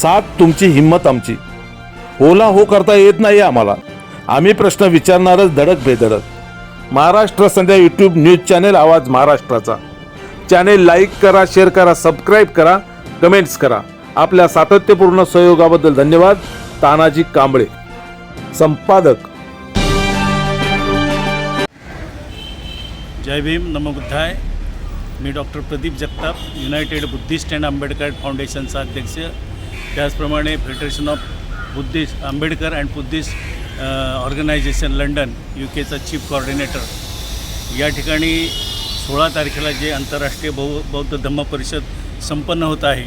सात तुमची हिंमत आमची. ओला हो करता येत नाही आम्हाला. आम्ही प्रश्न विचारणारच धडक बेधडक. Maharashtra Sandhya YouTube news channel आवाज महाराष्ट्राचा. चॅनेल लाईक करा शेअर करा सबस्क्राईब करा कमेंट्स करा. आपल्या सातत्यपूर्ण सहयोगाबद्दल धन्यवाद. तानाजी कांबळे. संपादक. जय भीम नमोबुद्धाय. मी doctor Pradeep Jagtap United Buddhist and Ambedkar फाउंडेशनचा अध्यक्ष. त्याचप्रमाणे federation of Buddhist Ambedkar and Buddhist organisation London U केचा chief coordinator या ठिकाणी सोळा तारखेला जे आंतरराष्ट्रीय बौ बौद्ध धम्म परिषद संपन्न होत आहे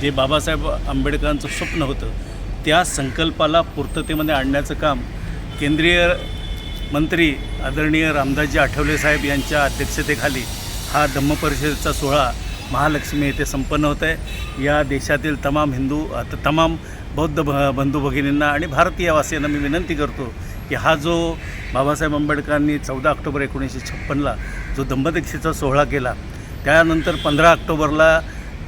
जे बाबासाहेब आंबेडकरांचं स्वप्न होतं त्या संकल्पाला पूर्ततेमध्ये आणण्याचं काम केंद्रीय मंत्री आदरणीय रामदासजी आठवले साहेब यांच्या अध्यक्षतेखाली हा धम्म परिषदेचा सोहळा महालक्ष्मी येथे संपन्न होत आहे. या देशातील तमाम हिंदू तमाम बौद्ध ब बंधू भगिनींना आणि भारतीयवासियांना मी विनंती करतो की हा जो बाबासाहेब आंबेडकरांनी चौदा ऑक्टोबर एकोणीसशे छप्पनला जो दंभदीक्षेचा सोहळा केला त्यानंतर पंधरा ऑक्टोबरला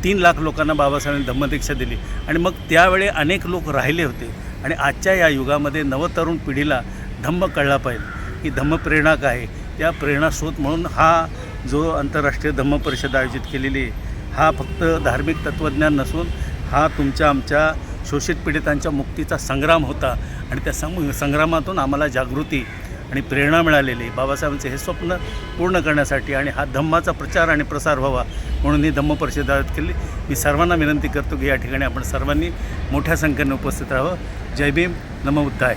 तीन लाख लोकांना बाबासाहेबांनी धम्मदीक्षा दिली आणि मग त्यावेळी अनेक लोक राहिले होते आणि आजच्या या युगामध्ये नवतरुण पिढीला धम्म कळला पाहिजे. की धम्म प्रेरणा काय आहे. त्या प्रेरणास्रोत म्हणून हा जो आंतरराष्ट्रीय धम्म परिषद आयोजित केलेली हा फक्त धार्मिक तत्त्वज्ञान नसून हा तुमच्या आमच्या शोषित पीडितांच्या मुक्तीचा संग्राम होता आणि त्या सं संग्रामातून आम्हाला जागृती आणि प्रेरणा मिळालेली बाबासाहेबांचे हे स्वप्न पूर्ण करण्यासाठी आणि हा धम्माचा प्रचार आणि प्रसार व्हावा म्हणून ही धम्म परिषद आयोजित केली. मी सर्वांना विनंती करतो की या ठिकाणी आपण सर्वांनी मोठ्या संख्येने उपस्थित राहावं. जय भीम. नमो बुद्धाय.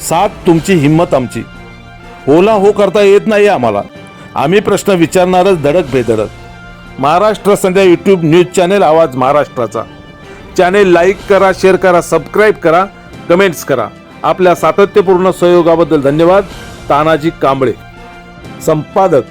साथ तुमची हिंमत आमची. ओला हो करता येत नाही आम्हाला. आम्ही प्रश्न विचारणारच धडक बेधडक. Maharashtra Sandhya YouTube news channel आवाज महाराष्ट्राचा. चॅनेल लाईक करा शेअर करा सबस्क्राईब करा कमेंट्स करा. आपल्या सातत्यपूर्ण सहयोगाबद्दल धन्यवाद. तानाजी कांबळे. संपादक.